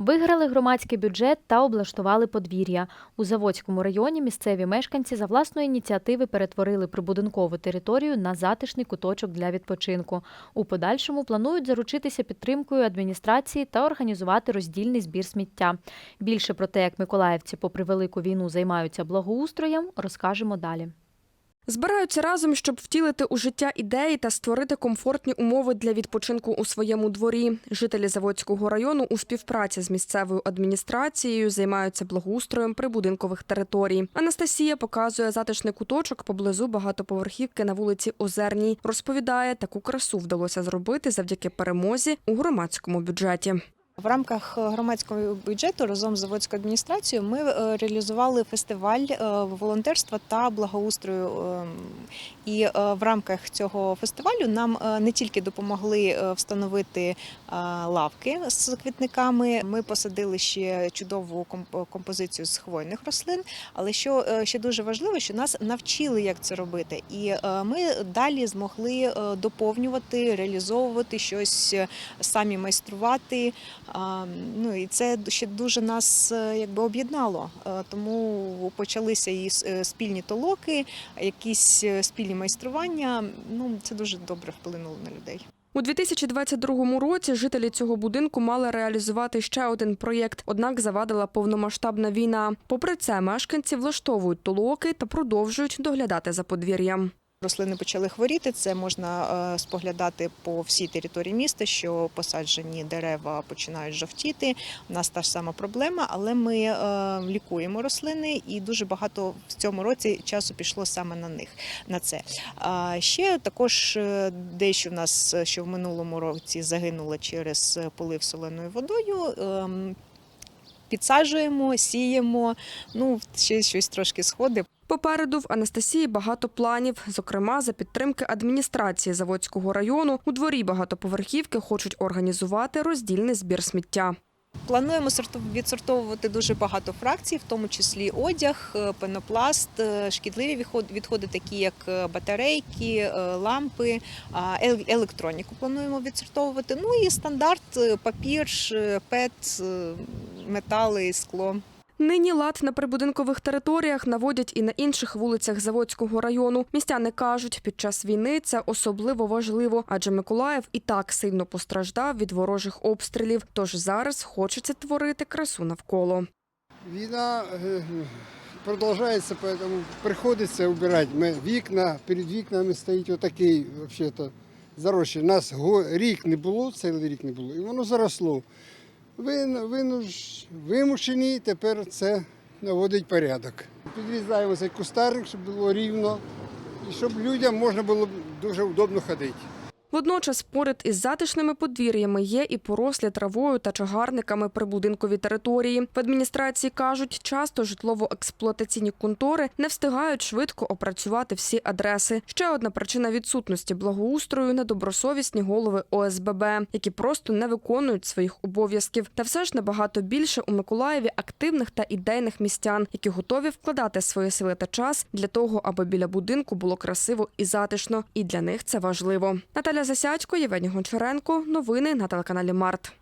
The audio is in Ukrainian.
Виграли громадський бюджет та облаштували подвір'я. У Заводському районі місцеві мешканці за власної ініціативи перетворили прибудинкову територію на затишний куточок для відпочинку. У подальшому планують заручитися підтримкою адміністрації та організувати роздільний збір сміття. Більше про те, як миколаївці, попри велику війну, займаються благоустроєм, розкажемо далі. Збираються разом, щоб втілити у життя ідеї та створити комфортні умови для відпочинку у своєму дворі. Жителі Заводського району у співпраці з місцевою адміністрацією займаються благоустроєм прибудинкових територій. Анастасія показує затишний куточок поблизу багатоповерхівки на вулиці Озерній. Розповідає, таку красу вдалося зробити завдяки перемозі у громадському бюджеті. В рамках е, громадського бюджету разом з заводською адміністрацією ми е, реалізували фестиваль е, волонтерства та благоустрою. Ем, І в рамках цього фестивалю нам не тільки допомогли встановити лавки з квітниками. Ми посадили ще чудову композицію з хвойних рослин. Але що ще дуже важливо, що нас навчили, як це робити, і ми далі змогли доповнювати, реалізовувати щось, самі майструвати. Ну і це ще дуже нас е, якби об'єднало. Е, Тому почалися і е, спільні толоки, якісь спільні майстрування. Ну це дуже добре вплинуло на людей. У 2022 році жителі цього будинку мали реалізувати ще один проєкт, однак завадила повномасштабна війна. Попри це, мешканці влаштовують толоки та продовжують доглядати за подвір'ям. Рослини почали хворіти. Це можна е, споглядати по всій території міста, що посаджені дерева починають жовтіти. У нас та ж сама проблема, але ми е, лікуємо рослини, і дуже багато в цьому році часу пішло саме на них. На це ще також е, дещо в нас, що в минулому році загинуло через полив соленою водою. ем, Підсаджуємо, сіємо. Ну ще щось трошки сходить. Попереду в Анастасії багато планів. Зокрема, за підтримки адміністрації Заводського району у дворі багатоповерхівки хочуть організувати роздільний збір сміття. Плануємо відсортовувати дуже багато фракцій, в тому числі одяг, е, пенопласт, е, шкідливі відходи, такі як е, батарейки, лампи, електроніку плануємо відсортовувати. Ну і стандарт папір, пет, метали, скло. Нині лад на прибудинкових територіях наводять і на інших вулицях Заводського району. Містяни кажуть, під час війни це особливо важливо, адже Миколаїв і так сильно постраждав від ворожих обстрілів. Тож зараз хочеться творити красу навколо. Війна е, продовжується, поэтому приходиться убирати. Ми вікна, перед вікнами стоїть отакий, взагалі-то, зарощий. Нас рік не було, цілий рік не було, і воно заросло. Вимушені, тепер це наводить порядок. Підрізаємо цей кустарник, щоб було рівно, і щоб людям можна було дуже удобно ходити. Водночас поряд із затишними подвір'ями є і порослі травою та чагарниками прибудинкові території. В адміністрації кажуть, часто житлово-експлуатаційні контори не встигають швидко опрацювати всі адреси. Ще одна причина відсутності благоустрою недобросовісні голови ОСББ, які просто не виконують своїх обов'язків. Та все ж набагато більше у Миколаєві активних та ідейних містян, які готові вкладати свої сили та час для того, аби біля будинку було красиво і затишно. І для них це важливо. Наталя Засядько, Євгеній Гончаренко. Новини на телеканалі Март.